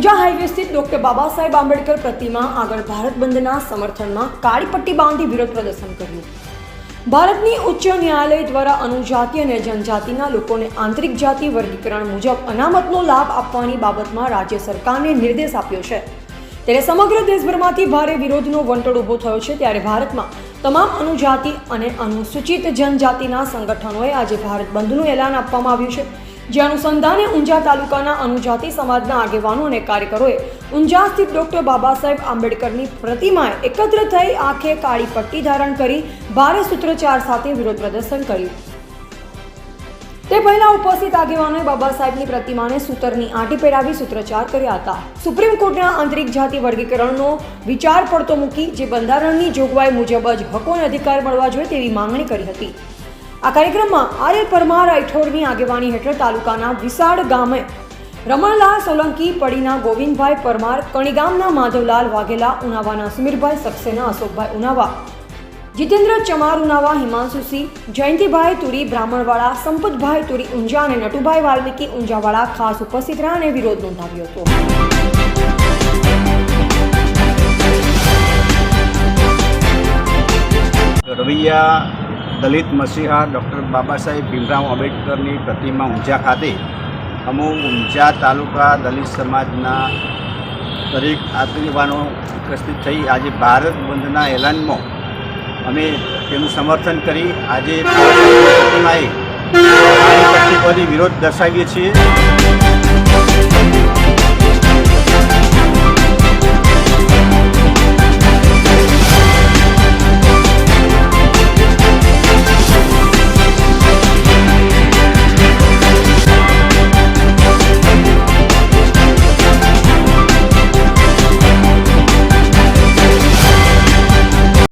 Unjha highway સ્થિત doctor Baba Saheb Ambedkar પ્રતિમા આગળ ભારત બંધના સમર્થનમાં કાળી પટ્ટી બાંધી વિરોધ પ્રદર્શન કર્યું. ભારતની ઉચ્ચ ન્યાયાલય દ્વારા અનુજાતિ અને જનજાતિના લોકોને આંતરિક જાતિ વર્ગીકરણ મુજબ અનામતનો લાભ આપવાની બાબતમાં રાજ્ય સરકારને નિર્દેશ આપ્યો છે. ત્યારે સમગ્ર દેશભરમાંથી ભારે વિરોધનો વંટોળ ઊભો થયો છે ત્યારે ભારતમાં તમામ અનુજાતિ અને અનુસૂચિત જનજાતિના સંગઠનોએ આજે ભારત બંધનું એલાન આપવામાં આવ્યું છે. જે અનુસંધાને ઊંઝા તાલુકાના અનુજાતિ સમાજના આગેવાનો અને કાર્યકરોએ ઊંઝા સ્થિત ડોક્ટર બાબા સાહેબ આંબેડકરની પ્રતિમાએ એકત્ર થઈ આંખે કાળી પટ્ટી ધારણ કરી ભારે સૂત્રોચ્ચાર સાથે વિરોધ પ્રદર્શન કર્યું. તે પહેલા ઉપસ્થિત આગેવાનોએ બાબા સાહેબની પ્રતિમાને સૂતરની આંટી પહેરાવી સૂત્રોચ્ચાર કર્યા હતા. સુપ્રીમ કોર્ટના આંતરિક જાતિ વર્ગીકરણનો વિચાર પડતો મૂકી જે બંધારણની જોગવાઈ મુજબ જ હકો અને અધિકાર મળવા જોઈએ તેવી માંગણી કરી હતી. આ કાર્યક્રમમાં આર એલ પરમાર રાઠોડની આગેવાની હેઠળ તાલુકાના વિસાડ ગામે રમણલાલ સોલંકી, પડીના ગોવિંદભાઈ પરમાર, કણીગામના માધવલાલ વાઘેલા, ઉનાવાના સુમીરભાઈ સક્સેના, અશોકભાઈ ઉનાવા, જીતેન્દ્ર ચમાર ઉનાવા હિમાંશુસિંહ જયંતિભાઈ તુરી, બ્રાહ્મણવાળા, સંપતભાઈ તુરી ઊંઝા અને નટુભાઈ વાલ્મીકી ઊંઝાવાળા ખાસ ઉપસ્થિત રહ્યા અને વિરોધ નોંધાવ્યો હતો. રવૈયા દલિત મસીહા ડૉક્ટર બાબા સાહેબ ભીમરાવ આંબેડકરની પ્રતિમા ઊંઝા ખાતે અમુ ઊંઝા તાલુકા દલિત સમાજના દરેક આગેવાનો ઉપસ્થિત થઈ આજે ભારત બંધના એલાનમાં અમે તેનું સમર્થન કરી. આજે પ્રતિમાએ પટ્ટી વિરોધ દર્શાવીએ છીએ.